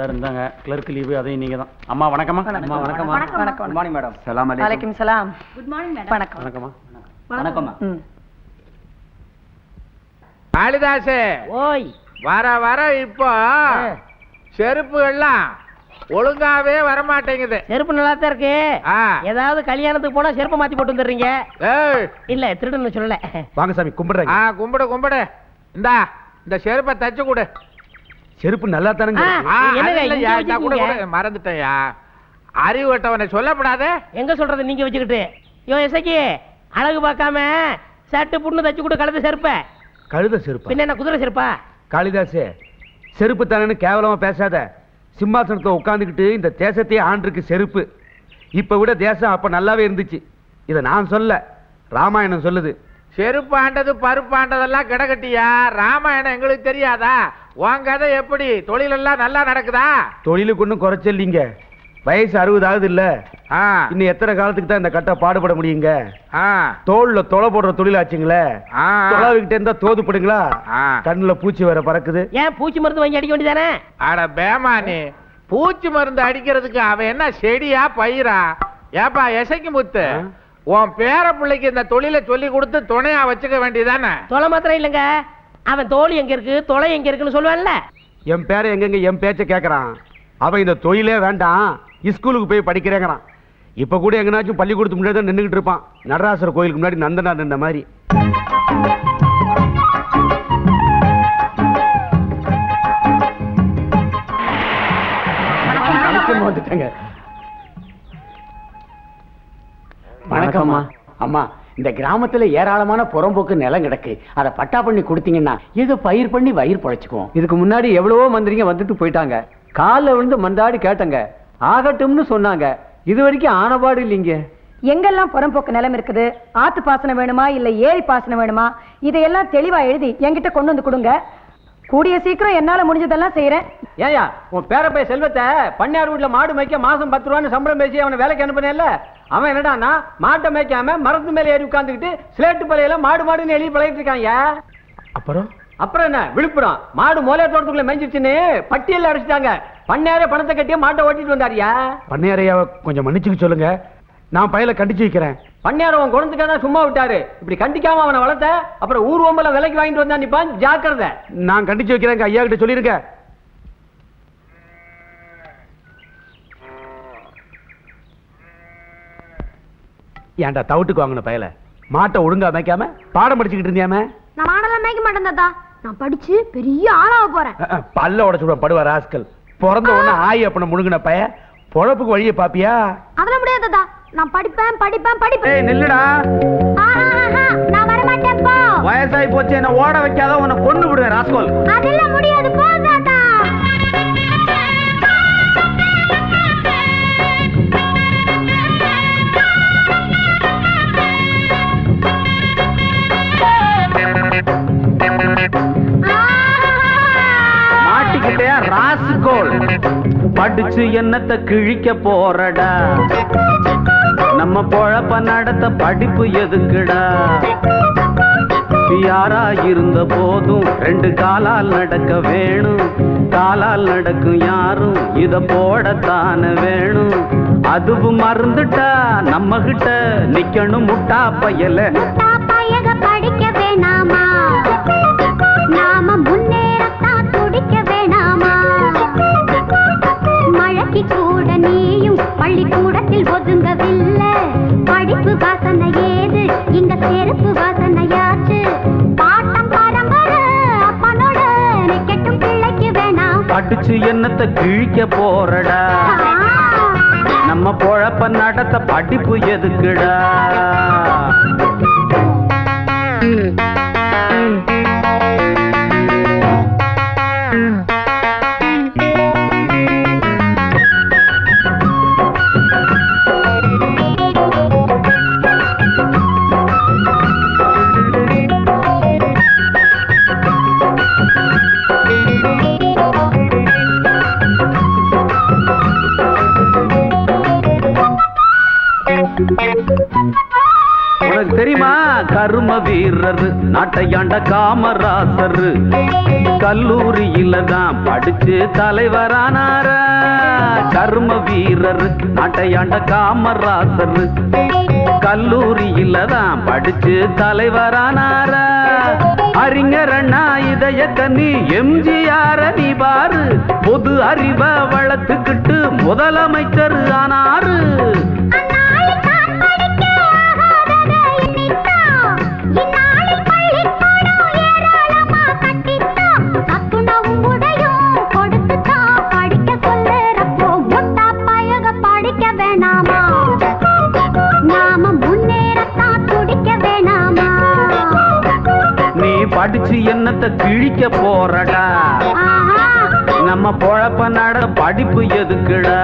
Sir இந்தாங்க. Clerk leave அதையும் நீங்க தான். அம்மா வணக்கம்மா. அம்மா வணக்கம்மா. வணக்கம். குட் மார்னிங் மேடம் சலாம் வலைக்கும் சலாம் குட் மார்னிங் மேடம் வணக்கம். வணக்கம்மா. வணக்கம்மா. ம். காளிதாசு ஓய். வர வர இப்போ செருப்புகள்லாம் ஒழுங்காவே வரமாட்டேங்குது. செருப்பு நல்லா தான் இருக்கு. ஆ. ஏதாவது கல்யாணத்துக்கு போனா செருப்பை மாத்தி போட்டு வந்துடுறீங்க? ஏய், இல்ல திருடுன்னு சொல்லல. வாங்க சாமி கும்பிடுறேங்க. ஆ கும்பிடு கும்பிடு. இந்தா இந்த செருப்பை தச்சு கொடு. செருப்பு நல்லா தானங்க. மறந்துட்டேன்யா. அறிவுட்டவனை சொல்லப்படாதே. எங்க சொல்றது நீங்க வச்சுக்கிட்டு? யோ எசக்கி அழகு பார்க்காம சட்டு புண்ணு தச்சு கொடு கலந்து செருப்ப. கழுத செருப்பு? பின்ன என்ன குதிரை செருப்பா? காளிதாசே செருப்பு தானேன்னு கேவலமா பேசாத. சிம்மாசனத்தை உட்காந்துக்கிட்டு இந்த தேசத்தையே ஆண்டிருக்கு செருப்பு. இப்ப விட தேசம் அப்ப நல்லாவே இருந்துச்சு. இத நான் சொல்ல ராமாயணம் சொல்லுது. செருப்பு ஆண்டது பருப்பு ஆண்டதெல்லாம் கிடக்கட்டியா? ராமாயணம் எங்களுக்கு தெரியாதா? உன் கதை எப்படி? தொழிலெல்லாம் நல்லா நடக்குதா? தொழிலுக்கு ஒன்றும் குறைச்சல்லிங்க வயசு அறுபது ஆகுது இல்ல ஆ. இன்னும் எத்தனை காலத்துக்கு தான் இந்த கட்டை பாடுபட முடியுங்க? ஆ. தோல்ல தொலை போடுற தொழிலாச்சுங்களே ஆ. தொலைவிக்கிட்டே இருந்தா தோதுப்படுங்களா ஆ. கண்ணுல பூச்சி வேற பறக்குது. ஏன் பூச்சி மருந்து வாங்கி அடிக்க வேண்டியதானே? அட பேமானி பூச்சி மருந்து அடிக்கிறதுக்கு அவன் என்ன செடியா பயிரா? ஏப்பா எசைக்கு முத்து. ஆ? உன் பேர பிள்ளைக்கு இந்த தொழிலை சொல்லி கொடுத்து துணையா வச்சுக்க வேண்டியதானே? தொலை மாத்திரம் இல்லைங்க. அவன் தோல் எங்க இருக்கு? தொலை எங்க இருக்குன்னு சொல்லுவான்ல. என் பேரை எங்கெங்க என் பேச்ச கேட்கறான் அவன் இந்த தொழிலே வேண்டாம். ஸ்கூலுக்கு போய் படிக்கிறேங்கிறான். இப்ப கூட எங்கனாச்சும் பள்ளிக்கூடத்துக்கு முன்னாடி தான் நின்றுகிட்டு இருப்பான். நடராசர் கோயிலுக்கு முன்னாடி நந்தனா நின்ன மாதிரி. வந்துட்டேங்க வணக்கம்மா. அம்மா இந்த கிராமத்துல ஏராளமான புறம்போக்கு நிலம் கிடக்கு. அதை பட்டா பண்ணி கொடுத்தீங்கன்னா ஏதோ பயிர் பண்ணி வயிறு பழைச்சுக்குவோம் இதுக்கு முன்னாடி எவ்வளவோ மந்திரிங்க வந்துட்டு போயிட்டாங்க. காலில் விழுந்து மந்தாடி கேட்டங்க. ஆகட்டும்னு சொன்னாங்க. இது வரைக்கும் ஆனபாடு இல்லைங்க. எங்கெல்லாம் புறம்போக்கு நிலம் இருக்குது? ஆத்து பாசனம் வேணுமா? இல்ல ஏரி பாசனம் வேணுமா? இதையெல்லாம் தெளிவா எழுதி என்கிட்ட கொண்டு வந்து கொடுங்க. கூடிய சீக்கிரம் என்னால முடிஞ்சதெல்லாம் செய்யறேன் ஏயா உன் பேரப்பைய செல்வத்தை பண்ணையார் வீட்டுல மாடு மேய்க்க மாசம் பத்து ரூபான்னு சம்பளம் பேசி அவனை வேலைக்கு அனுப்பினேல்ல அவன் என்னடான்னா மாட்டை மேய்க்காம மரத்து மேல ஏறி உட்காந்துக்கிட்டு ஸ்லேட்டு பலையில மாடு மாடுன்னு எழுதி பழகிட்டு இருக்காங்க அப்புறம்? அப்புறம் என்ன? விழுப்புரம். மாடு மோலே தோட்டத்துக்குள்ள மேய்ஞ்சிருச்சுன்னு பட்டியல்ல அடிச்சிட்டாங்க. பண்ணையாரே பணத்தை கட்டியே மாட்டை ஓட்டிட்டு வந்தாருயா பண்ணையாரையாவை கொஞ்சம் மன்னிச்சுக்க சொல்லுங்க. நான் பையல கண்டிச்சு வைக்கிறேன் பண்ணையார் அவன் குணத்துக்காக சும்மா விட்டாரு. இப்படி கண்டிக்காம அவனை வளர்த்த அப்புறம் ஊர் ஓம்பல விலைக்கு வாங்கிட்டு வந்தா நிப்பான் ஜாக்கிரதை. நான் கண்டிச்சு வைக்கிறேங்க ஐயா கிட்ட சொல்லிருங்க. ஏன்டா தவிட்டுக்கு வாங்கின பயல? மாட்டை ஒழுங்கா மேய்க்காம பாடம் படிச்சுக்கிட்டு இருந்தியாமே? நான் மாடெல்லாம் மேய்க்க மாட்டேன் தாத்தா. நான் படிச்சு பெரிய ஆளாக போறேன். பல்ல உடச்சு படுவா ராஸ்கல். பிறந்த உடனே ஆய் அப்பன முழுங்கின பைய பொழப்புக்கு வழியை பாப்பியா? அதெல்லாம் முடியாது தாத்தா. நான் படிப்பேன் படிப்பேன் ஏய் படிப்பேன் நில்லுடா நான் வர மாட்டேன் போ. வயசாகி போச்சு என்ன ஓட வைக்காத உன்னை கொண்டு விடுவேன் ராஸ்கோல் அதெல்லாம் முடியாது போ தாத்தா. மாட்டிக்கிட்டே ராசுகோல் படிச்சு என்னத்த கிழிக்க போறடா. நம்ம பொழப்ப நடத்த படிப்பு எதுக்குடா? யாரா இருந்த போதும் ரெண்டு காலால் நடக்க வேணும். காலால் நடக்கும் யாரும் இத போடத்தான வேணும். அதுவும் மறந்துட்டா நம்ம கிட்ட நிக்கணும் முட்டா பயல. படிக்க வேணாமா? நாம முன்னேறத்தான் துடிக்க வேணாமா? மழைக்கு கூட நீயும் பள்ளிக்கூடத்தில் ஒதுங்கவில்லை. செருப்பு வாசனையாச்சு பாட்டம் பரம்பரை அப்பனோட நிக்கட்டும் பிள்ளைக்கு வேணாம். என்னத்த கிழிக்க போறடா? நம்ம பொழப்ப நடத்த படிப்பு எதுக்குடா? நாட்டையாண்ட காமராசர். கல்லூரியில தான் படிச்சு தலைவரானார? கர்ம வீரர் நாட்டையாண்ட காமராசர். கல்லூரியில தான் படிச்சு தலைவரானார? அறிஞர் அண்ணா இதய கண்ணி எம்ஜிஆர் நீ பாரு. பொது அறிவ வளர்த்துக்கிட்டு முதலமைச்சர் ஆனாரு. என்னத்த கிழிக்க போறடா? நம்ம பொழப்ப நட படிப்பு எதுக்குடா?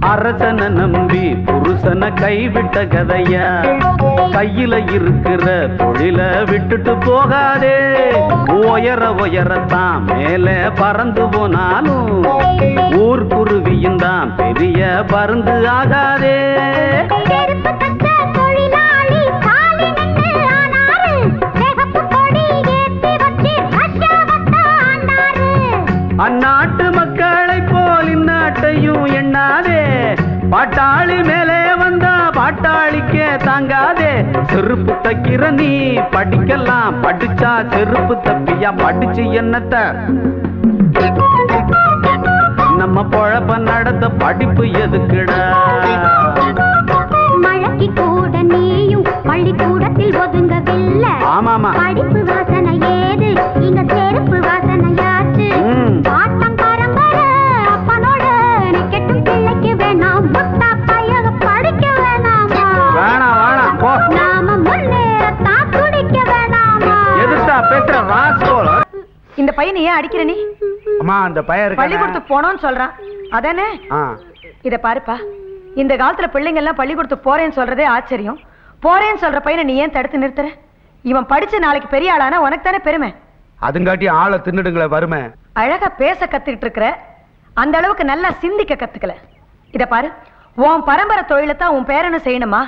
அரசனை நம்பி புருஷனை கைவிட்ட கதையா கையில இருக்கிற தொழில விட்டுட்டு போகாதே. உயர உயரத்தான் மேல பறந்து போனாலும் ஊர்க்குருவியும் தான் பெரிய பருந்து ஆகாதே. தைக்கிற நீ படிக்கலாம். படிச்சா செருப்பு தப்பியா? படிச்சு என்னத்த? நம்ம பொழப்ப நடத்த படிப்பு எதுக்குடா? மழைக்கு கூட நீயும் பள்ளிக்கூடத்தில் ஒதுங்கவில்லை. ஆமாமா. படிப்பு பையனை ஏன் அடிக்கிற நீ? அம்மா அந்த பையன்? பள்ளிக்கூடத்துக்கு போனோம்னு சொல்றான். அதானே? இத பாருப்பா. இந்த காலத்துல பிள்ளைங்க எல்லாம் பள்ளிக்கூடத்துக்கு போறேன்னு சொல்றதே ஆச்சரியம். போறேன்னு சொல்ற பையனை நீ ஏன் தடுத்து நிறுத்துற? இவன் படிச்சு நாளைக்கு பெரிய ஆளானா உனக்கு தானே பெருமை? அதுங்காட்டி ஆளை தின்னுடுங்களே வறுமை. அழகா பேச கத்துக்கிட்டு இருக்கிற அந்த அளவுக்கு நல்லா சிந்திக்க கத்துக்கல. இத பாரு உன் பரம்பரை தொழிலை தான் உன் பேரனை செய்யணுமா?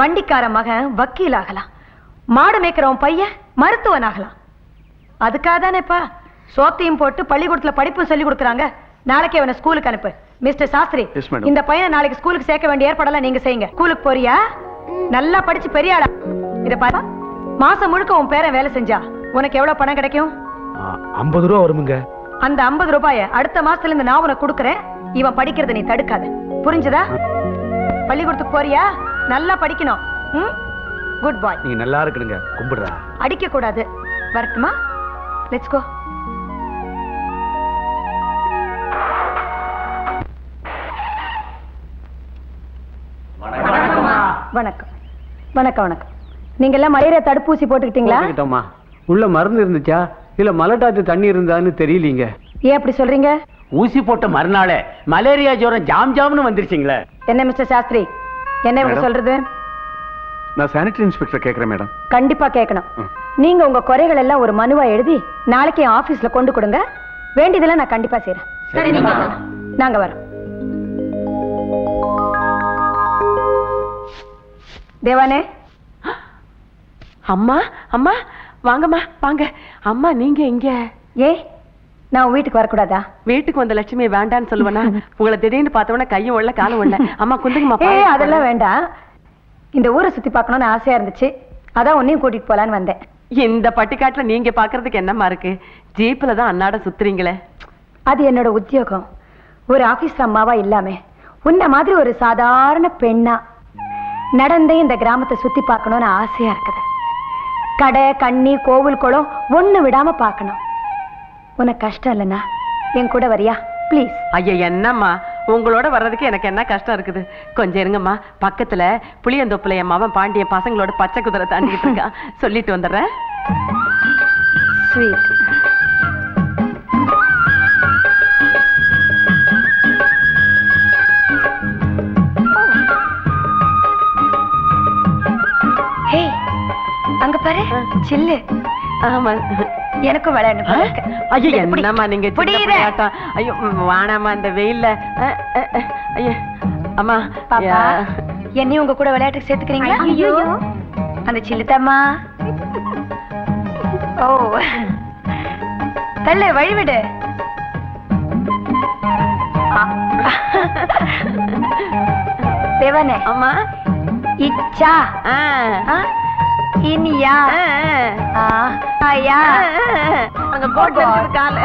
வண்டிக்கார மகன் வக்கீல் ஆகலாம் மாடு மேய்க்கிற உன் பையன் மருத்துவன் ஆகலாம் அதுக்காக தானேப்பா சோத்தையும் போட்டு பள்ளிக்கூடத்துல படிப்பு சொல்லி கொடுக்குறாங்க. நாளைக்கு அவனை ஸ்கூலுக்கு அனுப்பு. மிஸ்டர் சாஸ்திரி. இந்த பையனை நாளைக்கு ஸ்கூலுக்கு சேர்க்க வேண்டிய ஏற்பாடெல்லாம் நீங்க செய்யுங்க. ஸ்கூலுக்கு போறியா? நல்லா படிச்சு பெரிய ஆளா. இத பாரு. மாசம் முழுக்க உன் பேரன் வேலை செஞ்சா உனக்கு எவ்வளவு பணம் கிடைக்கும்? ஐம்பது ரூபா வருமுங்க. அந்த 50 ரூபாய அடுத்த மாசத்துல இருந்து நான் உனக்கு கொடுக்கறேன். இவன் படிக்கிறத நீ தடுக்காத. புரிஞ்சுதா? பள்ளிக்கூடத்துக்கு போறியா? நல்லா படிக்கணும். குட் பாய் நீங்க நல்லா இருக்கணுங்க. கும்பிடுறா. அடிக்க கூடாது வரட்டுமா? லெட்ஸ் கோ வணக்கம். வணக்கம் வணக்கம். நீங்க எல்லாம் மலேரியா தடுப்பூசி போட்டுக்கிட்டீங்களா? போட்டுக்கிட்டோம்மா. உள்ள மருந்து இருந்துச்சா? இல்ல மலட்டாத்து தண்ணி இருந்தான்னு தெரியலீங்க. ஏன் அப்படி சொல்றீங்க? ஊசி போட்ட மறுநாளே மலேரியா ஜுரம் ஜாம் ஜாம்னு வந்துருச்சுங்களே. என்ன மிஸ்டர் சாஸ்திரி? என்ன மேடம். சொல்றது? நான் சானிட்டரி இன்ஸ்பெக்டர் கேட்குறேன் மேடம். கண்டிப்பா கேட்கணும் நீங்க உங்க குறைகள் எல்லாம் ஒரு மனுவா எழுதி நாளைக்கு என் ஆபீஸ்ல கொண்டு கொடுங்க. வேண்டியதெல்லாம் நான் கண்டிப்பா செய்யறேன் நாங்க வரோம். தேவானே? அம்மா அம்மா வாங்கம்மா வாங்க. அம்மா நீங்க இங்க ஏ நான் வீட்டுக்கு வரக்கூடாதா? வீட்டுக்கு வந்த லட்சுமி வேண்டான்னு சொல்லுவேனா? உங்களை திடீர்னு பார்த்தவொடனே கையும் உள்ள காலும் உள்ள. அம்மா குந்துங்கம்மா ஏ. அதெல்லாம் வேண்டாம். இந்த ஊரை சுத்தி பார்க்கணும்னு ஆசையா இருந்துச்சு. அதான் உன்னையும் கூட்டிட்டு போலான்னு வந்தேன். இந்த பட்டிக்காட்டுல நீங்க பாக்குறதுக்கு என்னம்மா இருக்கு? ஜீப்ல தான் அன்னாட சுத்துறீங்களே. அது என்னோட உத்தியோகம். ஒரு ஆபீஸ் அம்மாவா இல்லாம உன்ன மாதிரி ஒரு சாதாரண பெண்ணா நடந்தே இந்த கிராமத்தை சுத்தி பார்க்கணும்னு ஆசையா இருக்குது. கடை கண்ணி கோவில் குளம் ஒண்ணு விடாம பார்க்கணும். உனக்கு கஷ்டம் இல்லைன்னா என் கூட வரியா? ப்ளீஸ் ஐயா என்னம்மா? உங்களோட வர்றதுக்கு எனக்கு என்ன கஷ்டம் இருக்குது? கொஞ்சம் இருங்கம்மா. பக்கத்துல புளியந்தோப்புல என் மவன் பாண்டியன் பசங்களோட பச்சை குதிரை தாண்டிட்டு இருக்கான். சொல்லிட்டு வந்துடுறேன். ஸ்வீட் ஹே அங்க பாரு. சில்லு ஆமா. எனக்கும் விளையாடணும். ஐயோ. என்னம்மா நீங்க. பிள்ளையாட்டம். ஐயோ ம், வாணாம்மா இந்த வெயில்ல ஐயோ அம்மா பாப்பா. என்னையும் உங்க கூட விளையாட்டுக்கு சேர்த்துக்கிறீங்களா ஐயோ. அந்த சில்லுத்தாம்மா ஓ தள்ளு வழிவிடு. தேவானே அம்மா இச்சா ஆ. ஆ? இனியா. ஆயா? அங்க கால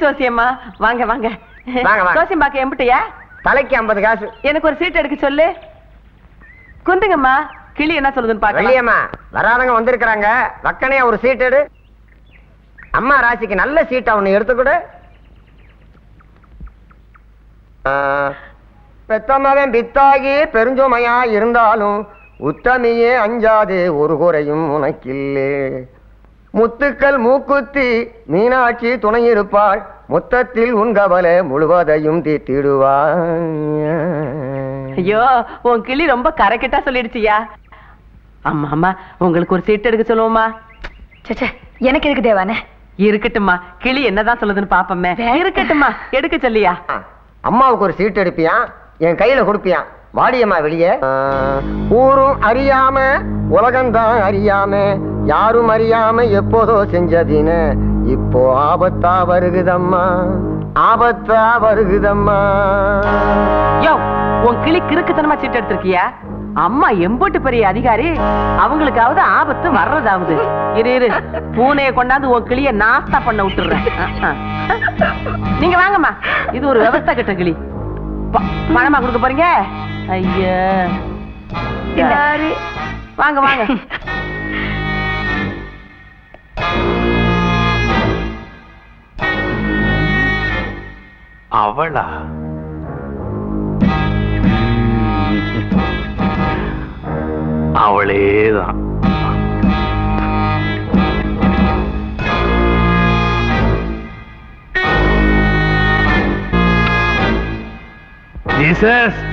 சோசியம்மா வாங்க வாங்க. சோசியம் பாக்க எம்பிட்டியா? தலைக்கு ஐம்பது காசு. எனக்கு ஒரு சீட் எடுக்க சொல்லு. குந்துங்கம்மா கிளி என்ன சொல்லுதுன்னு பாக்கலாம். வெள்ளியம்மா வராதவங்க வந்திருக்கிறாங்க. வக்கனையா ஒரு சீட் எடு. அம்மா ராசிக்கு நல்ல சீட்டா ஒண்ணு எடுத்துக்கூட பெத்தமவன் பித்தாகி பெருஞ்சோமையா இருந்தாலும் உத்தமியே அஞ்சாதே ஒரு குறையும் உனக்கில்லே. முத்துக்கள் மூக்குத்தி மீனாட்சி துணை இருப்பாள் மொத்தத்தில் உன் கவலை முழுவதையும் தீத்திடுவாள் ஐயோ உன் கிளி ரொம்ப கரைக்கிட்டா சொல்லிடுச்சியா? அம்மா அம்மா உங்களுக்கு ஒரு சீட் எடுக்க சொல்லுவோமா? சச்சே எனக்கு எதுக்கு தேவானே? இருக்கட்டும்மா கிளி என்னதான் சொல்லுதுன்னு பாப்போமே. இருக்கட்டும்மா. எடுக்க சொல்லியா? அம்மாவுக்கு ஒரு சீட் எடுப்பியான் என் கையில கொடுப்பியான் வாடியம்மா வெளியே. ஊரும் அறியாம உலகம்தான் அறியாம யாரும் அறியாம எப்போதோ செஞ்சதின. இப்போ ஆபத்தா வருகுதம்மா. ஆபத்தா வருகுதம்மா. யோ உன் கிளி கிறுக்குத்தனமா சீட்டு எடுத்திருக்கியா? அம்மா எம்போட்டு பெரிய அதிகாரி. அவங்களுக்காவது ஆபத்து வர்றதாவது. இரு இரு. பூனையை கொண்டாந்து உன் கிளிய நாஸ்தா பண்ண விட்டுறேன் நீங்க வாங்கம்மா. இது ஒரு விவசாய கிட்ட கிளி. பணமா கொடுக்க போறீங்க? ஐயா. சரி வாங்க வாங்க. அவளா? அவளேதான். ஜீசஸ்